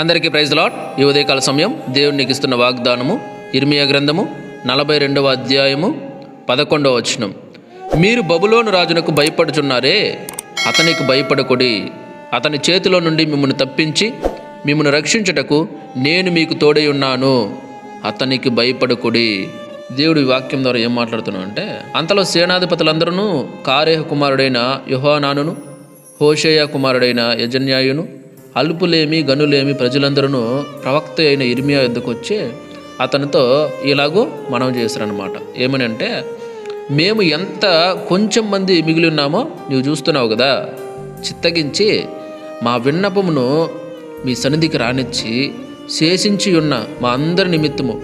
అందరికీ praise lot ఈ ఉదయకాల సమయం దేవుడు నీకు ఇస్తున్న వాగ్దానము ఇర్మియా గ్రంథము నలభై రెండవ అధ్యాయము పదకొండవ వచనం. మీరు బబులోను రాజునకు భయపడుచున్నారే అతనికి భయపడకుడి. అతని చేతిలో నుండి మిమ్మల్ని తప్పించి మిమ్మల్ని రక్షించుటకు నేను మీకు తోడై ఉన్నాను. అతనికి భయపడకుడి. దేవుడు వాక్యం ద్వారా ఏం మాట్లాడుతున్నాడు అంటే అంతలో సేనాధిపతులందరూ కారేహ కుమారుడైన యుహానానును హోషేయ కుమారుడైన యజన్యాయును అల్పులేమి గనులేమి ప్రజలందరూ ప్రవక్త అయిన ఇర్మియా ఎద్దుకు వచ్చి అతనితో ఇలాగూ మనం చేశారనమాట ఏమని అంటే మేము ఎంత కొంచెం మంది మిగిలి ఉన్నామో నువ్వు చూస్తున్నావు కదా చిత్తగించి మా విన్నపమును మీ సన్నిధికి రానిచ్చి శేషించి ఉన్న మా అందరి నిమిత్తము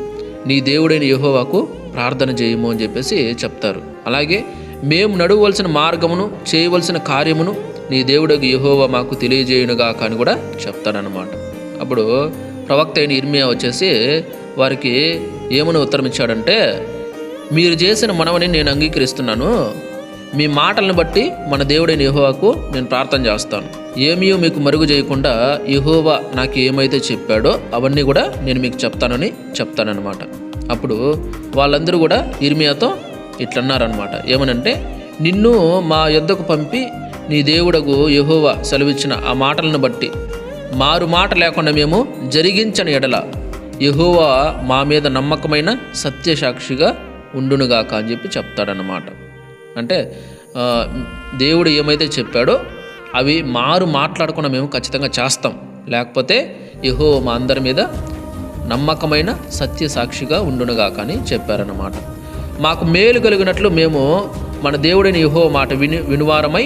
నీ దేవుడైన యహోవాకు ప్రార్థన చేయము అని చెప్పేసి చెప్తారు. అలాగే మేము నడవలసిన మార్గమును చేయవలసిన కార్యమును నీ దేవుడకు యహోవా మాకు తెలియజేయునుగా అని కూడా చెప్తాడనమాట అప్పుడు ప్రవక్త అయిన ఇర్మియా వచ్చేసి వారికి ఏమని ఉత్తరం ఇచ్చాడంటే మీరు చేసిన మనవని నేను అంగీకరిస్తున్నాను. మీ మాటలను బట్టి మన దేవుడైన యహోవాకు నేను ప్రార్థన చేస్తాను. ఏమీ మీకు మరుగు చేయకుండా యహోవా నాకు ఏమైతే చెప్పాడో అవన్నీ కూడా నేను మీకు చెప్తానని చెప్తానన్నమాట. అప్పుడు వాళ్ళందరూ కూడా ఇర్మియాతో ఇట్లన్నారనమాట ఏమనంటే నిన్ను మా యొద్దకు పంపి నీ దేవుడకు యహోవా సెలవిచ్చిన ఆ మాటలను బట్టి. మారు మాట లేకుండా మేము జరిగించని ఎడల యహోవా మా మీద నమ్మకమైన సత్యసాక్షిగా ఉండునుగాక అని చెప్పి చెప్తాడనమాట అంటే దేవుడు ఏమైతే చెప్పాడో అవి మారు మాట్లాడకుండా మేము ఖచ్చితంగా చేస్తాం. లేకపోతే యహో మా అందరి మీద నమ్మకమైన సత్య సాక్షిగా ఉండునుగాక అని చెప్పారన్నమాట. మాకు మేలు కలిగినట్లు మేము మన దేవుడైన యహో మాట విని వినువారమై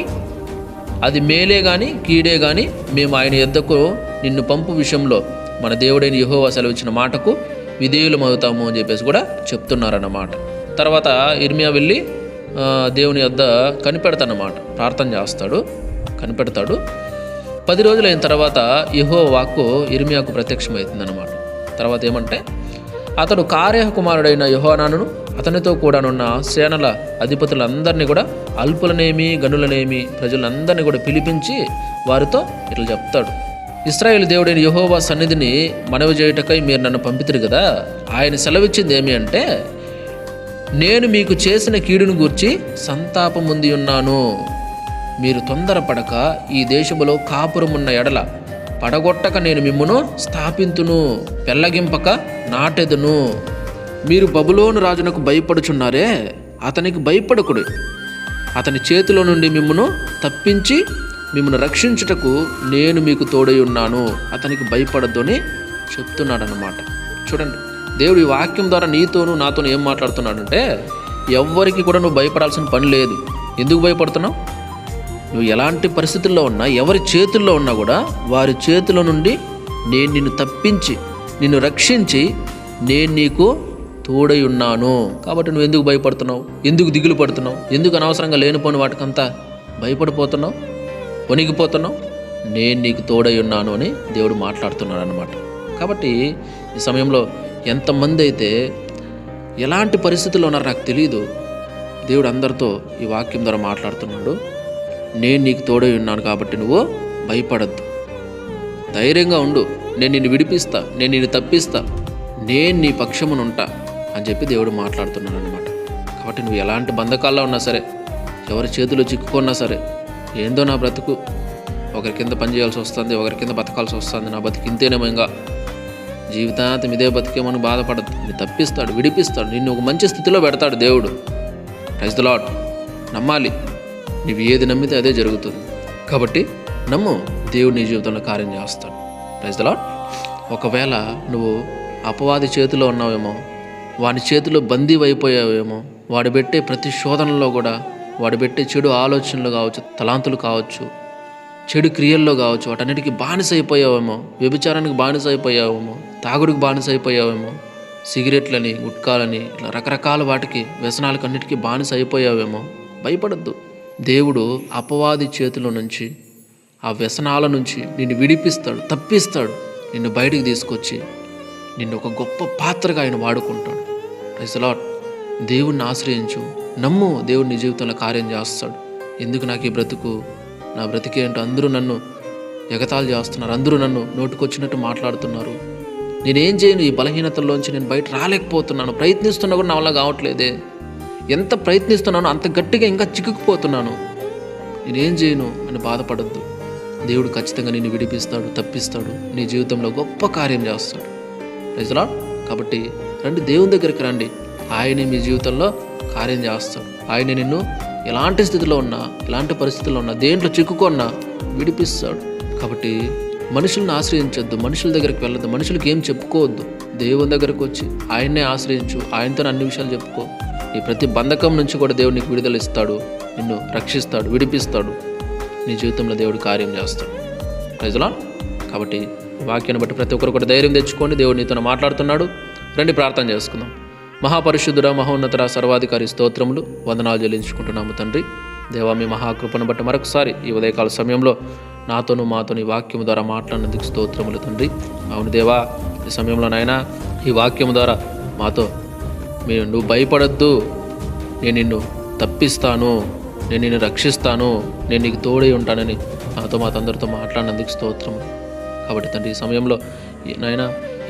అది మేలే కానీ కీడే కానీ మేము ఆయన ఎద్దకు నిన్ను పంపు విషయంలో మన దేవుడైన యహోవా సెలవిచ్చిన మాటకు విధేయులమవుతాము అని చెప్పేసి కూడా చెప్తున్నారన్నమాట. తర్వాత ఇర్మియా వెళ్ళి దేవుని యొద్ద కనిపెడతానమాట ప్రార్థన చేస్తాడు కనిపెడతాడు. పది రోజులైన తర్వాత యహో వాక్కు ఇర్మియాకు ప్రత్యక్షమవుతుందన్నమాట. తర్వాత ఏమంటే అతడు కారేహ కుమారుడైన యోహానాను అతనితో కూడానున్న సేనల అధిపతులందరినీ కూడా అల్పులనేమి గనులనేమి ప్రజలందరినీ కూడా పిలిపించి వారితో ఇట్లా చెప్తాడు. ఇస్రాయేల్ దేవుడైన యహోవా సన్నిధిని మనవి చేయుటకై మీరు నన్ను పంపితురు కదా ఆయన సెలవిచ్చింది ఏమి అంటే నేను మీకు చేసిన కీడును గూర్చి సంతాపం ఉంది ఉన్నాను. మీరు తొందరపడక ఈ దేశములో కాపురమున్న ఎడల పడగొట్టక నేను మిమ్మును స్థాపింతును పెళ్ళగింపక నాటెదును. మీరు బబులోను రాజునకు భయపడుచున్నారే? అతనికి భయపడకుడు. అతని చేతిలో నుండి మిమ్మను తప్పించి మిమ్మల్ని రక్షించుటకు నేను మీకు తోడై ఉన్నాను. అతనికి భయపడద్దు అని చెప్తున్నాడనమాట చూడండి దేవుడు ఈ వాక్యం ద్వారా నీతోనూ నాతోనూ ఏం మాట్లాడుతున్నాడంటే ఎవ్వరికి కూడా నువ్వు భయపడాల్సిన పని లేదు. ఎందుకు భయపడుతున్నావు? నువ్వు ఎలాంటి పరిస్థితుల్లో ఉన్నా ఎవరి చేతుల్లో ఉన్నా కూడా వారి చేతుల నుండి నేను నిన్ను తప్పించి నిన్ను రక్షించి నేను నీకు తోడై ఉన్నాను. కాబట్టి నువ్వు ఎందుకు భయపడుతున్నావు? ఎందుకు దిగులు పడుతున్నావు? ఎందుకు అనవసరంగా లేనిపోని వాటికంతా భయపడిపోతున్నావు? వణిగిపోతున్నావు నేను నీకు తోడై ఉన్నాను అని దేవుడు మాట్లాడుతున్నాడు అనమాట కాబట్టి ఈ సమయంలో ఎంతమంది అయితే ఎలాంటి పరిస్థితుల్లో ఉన్నారో నాకు తెలియదు దేవుడు అందరితో ఈ వాక్యం ద్వారా మాట్లాడుతున్నాడు. నేను నీకు తోడై ఉన్నాను కాబట్టి నువ్వు భయపడద్దు. ధైర్యంగా ఉండు. నేను నిన్ను విడిపిస్తా. నేను నిన్ను తప్పిస్తా. నేను నీ పక్షమునుంటా. అని చెప్పి దేవుడు మాట్లాడుతున్నాడు అనమాట కాబట్టి నువ్వు ఎలాంటి బంధకాల్లో ఉన్నా సరే ఎవరి చేతిలో చిక్కుకున్నా సరే ఏందో నా బ్రతుకు ఒకరి కింద పని చేయాల్సి వస్తుంది ఒకరి కింద బతకాల్సి వస్తుంది నా బతికి ఇంతేనేమో ఇంకా జీవితాంతం ఇదే బతికేమని బాధపడద్దు. నిన్ను తప్పిస్తాడు విడిపిస్తాడు నిన్ను ఒక మంచి స్థితిలో పెడతాడు దేవుడు. ప్రైజ్ ద లాట్ నమ్మాలి. నువ్వు ఏది నమ్మితే అదే జరుగుతుంది. కాబట్టి నమ్ము దేవుడు నీ జీవితంలో కార్యం చేస్తాడు. ప్రైజ్ ద లాట్ ఒకవేళ నువ్వు అపవాది చేతిలో ఉన్నావేమో వాడి చేతిలో బందీ అయిపోయావేమో వాడు పెట్టే ప్రతి శోధనలో కూడా వాడు పెట్టే చెడు ఆలోచనలు కావచ్చు తలాంతులు కావచ్చు చెడు క్రియల్లో కావచ్చు వాటన్నిటికీ బానిస అయిపోయావేమో వ్యభిచారానికి బానిస అయిపోయావేమో తాగుడికి బానిస అయిపోయావేమో సిగరెట్లని గుట్కాలని ఇట్లా రకరకాల వాటికి వ్యసనాలకు అన్నిటికీ బానిస అయిపోయావేమో భయపడద్దు. దేవుడు అపవాది చేతిలో నుంచి ఆ వ్యసనాల నుంచి నిన్ను విడిపిస్తాడు తప్పిస్తాడు. నిన్ను బయటికి తీసుకొచ్చి నిన్ను ఒక గొప్ప పాత్రగా ఆయన వాడుకుంటాడు. రైసలాట్ దేవుణ్ణి ఆశ్రయించు. నమ్ము దేవుడు నీ జీవితంలో కార్యం చేస్తాడు. ఎందుకు నాకు ఈ బ్రతుకు? నా బ్రతికేంటో అందరూ నన్ను ఎగతాలు చేస్తున్నారు. అందరూ నన్ను నోటుకొచ్చినట్టు మాట్లాడుతున్నారు. నేనేం చేయను? ఈ బలహీనతల్లోంచి నేను బయట రాలేకపోతున్నాను. ప్రయత్నిస్తున్నా కూడా నా వల్ల కావట్లేదే. ఎంత ప్రయత్నిస్తున్నానో అంత గట్టిగా ఇంకా చిక్కుకుపోతున్నాను. నేనేం చేయను? అని బాధపడద్దు. దేవుడు ఖచ్చితంగా నిన్ను విడిపిస్తాడు తప్పిస్తాడు. నీ జీవితంలో గొప్ప కార్యం చేస్తాడు. ప్రజలా కాబట్టి రండి దేవుని దగ్గరికి రండి. ఆయనే మీ జీవితంలో కార్యం చేస్తాడు. ఆయన నిన్ను ఎలాంటి స్థితిలో ఉన్నా ఎలాంటి పరిస్థితుల్లో ఉన్నా దేంట్లో చిక్కుకున్నా విడిపిస్తాడు. కాబట్టి మనుషులను ఆశ్రయించొద్దు మనుషుల దగ్గరికి వెళ్ళొద్దు మనుషులకి ఏం చెప్పుకోవద్దు. దేవుని దగ్గరకు వచ్చి ఆయన్నే ఆశ్రయించు ఆయనతో అన్ని విషయాలు చెప్పుకో. నీ ప్రతి బంధకం నుంచి కూడా దేవుడు నీకు విడుదల ఇస్తాడు నిన్ను రక్షిస్తాడు విడిపిస్తాడు. నీ జీవితంలో దేవుడు కార్యం చేస్తాడు. ప్రజలా కాబట్టి వాక్యాన్ని బట్టి ప్రతి ఒక్కరు కూడా ధైర్యం తెచ్చుకోండి. దేవుడు నీతో మాట్లాడుతున్నాడు. రండి ప్రార్థన చేసుకుందాం. మహాపరిశుద్ధుడ మహోన్నతర సర్వాధికారి స్తోత్రములు వందనాలు చెల్లించుకుంటున్నాము తండ్రి. దేవా మీ మహాకృపను బట్టి మరొకసారి ఈ ఉదయకాల సమయంలో నాతోను మాతోని వాక్యము ద్వారా మాట్లాడినందుకు స్తోత్రములు తండ్రి. అవును దేవా ఈ సమయంలో నాయనా ఈ వాక్యము ద్వారా మాతో మీరు నువ్వు భయపడద్దు. నేను నిన్ను తప్పిస్తాను. నేను నిన్ను రక్షిస్తాను. నేను నీకు తోడై ఉంటానని నాతో మా తందరితో మాట్లాడినందుకు స్తోత్రం కాబట్టి తండ్రి ఈ సమయంలో నాయన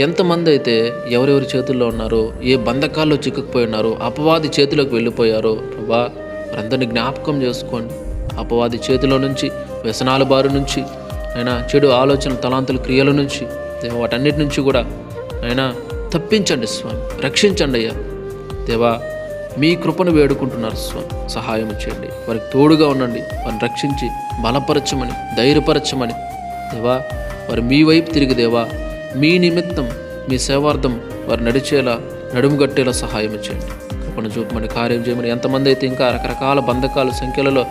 ఎంతమంది అయితే ఎవరెవరి చేతుల్లో ఉన్నారో ఏ బంధకాల్లో చిక్కుకుపోయి ఉన్నారో అపవాది చేతిలోకి వెళ్ళిపోయారో ప్రభా వారందరినీ జ్ఞాపకం చేసుకోండి. అపవాది చేతిలో నుంచి వ్యసనాల బారి నుంచి అయినా చెడు ఆలోచన తలాంతుల క్రియల నుంచి వాటన్నిటి నుంచి కూడా అయినా తప్పించండి స్వామి రక్షించండి అయ్యా. దేవా మీ కృపను వేడుకుంటున్నారు స్వామి సహాయం చేయండి. వారికి తోడుగా ఉండండి వారిని రక్షించి బలపరచమని ధైర్యపరచమని. దేవా వారు మీ వైపు తిరిగి దేవా మీ నిమిత్తం మీ సేవార్థం వారు నడిచేలా నడుముగట్టేలా సహాయం చేయండి. కృపణ చూపమని కార్యం చేయమని ఎంతమంది అయితే ఇంకా రకరకాల బంధకాలు సంఖ్యలలో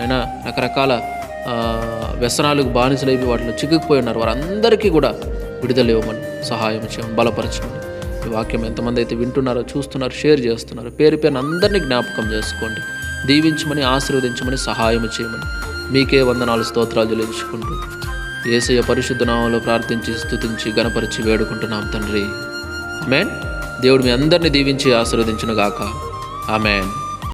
అయినా రకరకాల వ్యసనాలకు బానిసలైపోయి వాటిలో చిక్కుకుపోయి ఉన్నారు. వారందరికీ కూడా విడుదల ఇవ్వమని సహాయం చేయమని బలపరచమని ఈ వాక్యం ఎంతమంది అయితే వింటున్నారో చూస్తున్నారో షేర్ చేస్తున్నారు పేరు పేరున అందరినీ జ్ఞాపకం చేసుకోండి. దీవించమని ఆశీర్వదించమని సహాయం చేయమని మీకే వందనాలు స్తోత్రాలు చెల్లించుకుంటూ ఏసయ పరిశుద్ధ నామంలో ప్రార్థించి స్థుతించి గణపరిచి వేడుకుంటున్నాం తండ్రి. ఆమెన్. దేవుడు మీ అందరిని దీవించి ఆశీర్వదించును గాక ఆమెన్.